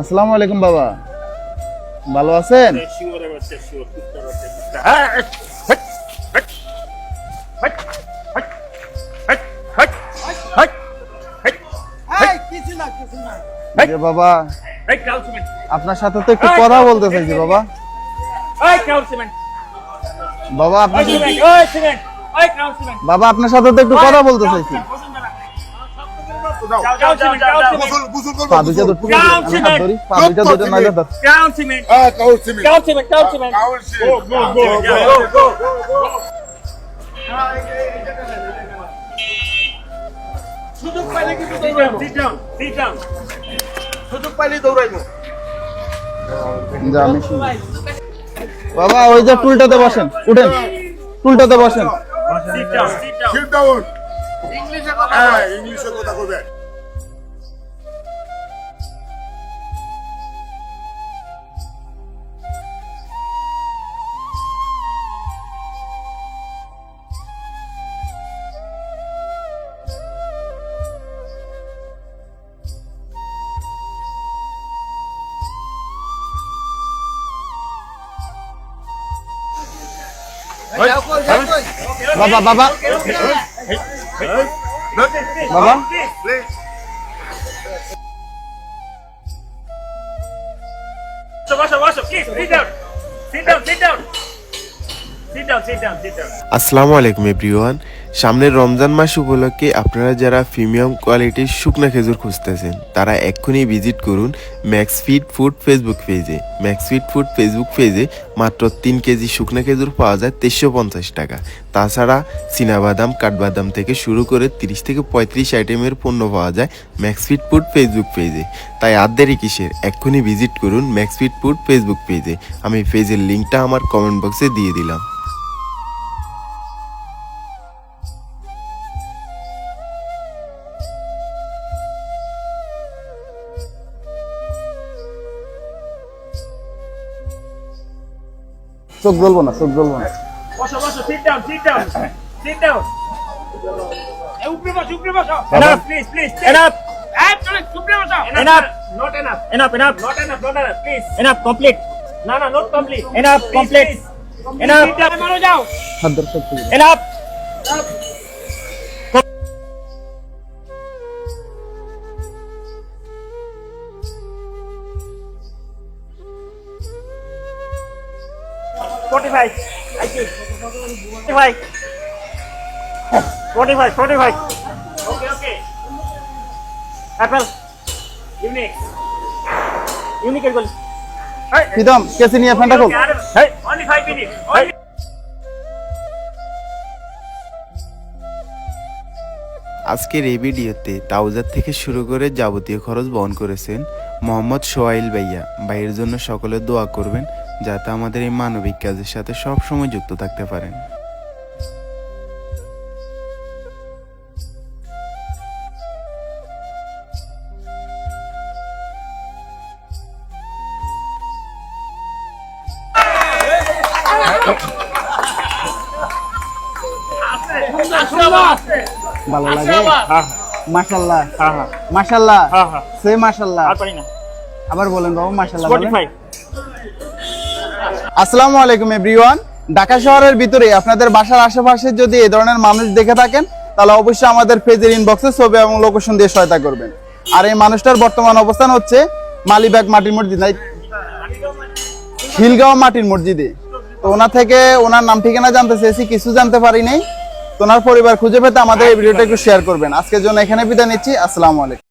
আসসালামু আলাইকুম বাবা। ভালো আছেন? বাবা আপনার সাথে তো একটু কথা বলতে চাইছি বাবা। বাবা আপনার বাবা আপনার সাথে তো একটু কথা বলতে চাইছি হ্যাঁ সুযোগ পাইলে দৌড়াইবো। আমি শুনি। বাবা ওই যে টুলটাতে বসেন। উঠেন। টুলটাতে বসেন। সিট ডাউন ইংলিশে কথা হ্যাঁ ইংলিশে কথা কইবে বাবা বাবা। বাবা। আসসালামু আলাইকুম এভরিওয়ান সামনের রমজান মাস উপলক্ষে আপনারা যারা প্রিমিয়াম কোয়ালিটির শুকনা খেজুর খুঁজতেছেন, তারা এক্ষুনি ভিজিট করুন ম্যাক্স ফিট ফুড ফেসবুক পেজে। ম্যাক্স ফিট ফুড ফেসবুক পেজে মাত্র তিন কেজি শুকনো খেজুর পাওয়া যায় তেইশশো পঞ্চাশ টাকা। তাছাড়া চীনাবাদাম, কাঠবাদাম থেকে শুরু করে তিরিশ থেকে পঁয়ত্রিশ আইটেমের পণ্য পাওয়া যায় ম্যাক্সফিট ফুড ফেসবুক পেজে তাই আর কিসের? এক্ষুনি ভিজিট করুন ম্যাক্সফিট ফুড ফেসবুক পেজে আমি পেজের লিঙ্কটা আমার কমেন্ট বক্সে দিয়ে দিলাম। চোখ জ্বলবো না চোখ জ্বলবো না বসো বসো down sit down sit down এ উপরে বসো উপরে বসো বাবা। enough please please enough not enough enough enough not enough not enough please enough complete না না not complete enough complete enough Enough. enough Spotify Spotify Spotify Spotify আজকের এই ভিডিওতে তাউজার থেকে শুরু করে যাবতীয় খরচ বহন করেছেন মোহাম্মদ সোয়াইল ভাইয়া। ভাইয়ের জন্য সকলে দোয়া করবেন। যাতে আমাদের এই মানবিক কাজের সাথে সব সময় যুক্ত থাকতে পারেন। ভালো লাগে? মাশাল্লাহ মাশাল্লাহ সে মাশাল্লাহ আবার বলেন বাবা মাশাল্লাহ. আসসালামু আলাইকুম এভরিওয়ান ঢাকা শহরের ভিতরে আপনাদের বাসার আশেপাশে যদি এই ধরনের মানুষ দেখে থাকেন, তাহলে অবশ্যই আমাদের পেজের ইনবক্সে ছবি এবং লোকেশন দিয়ে সহায়তা করবেন। আর এই মানুষটার বর্তমান অবস্থান হচ্ছে মালিবাগ মাটির মসজিদ নাই খিলগাঁও মাটির মসজিদে তো ওনার থেকে ওনার নাম ঠিকানা জানতে চেয়েছি, কিছু জানতে পারি নাই। তো ওনার পরিবার খুঁজে পেতে আমাদের এই ভিডিওটা একটু শেয়ার করবেন। আজকের জন্য এখানে বিদায় নিচ্ছি। আসসালামু আলাইকুম।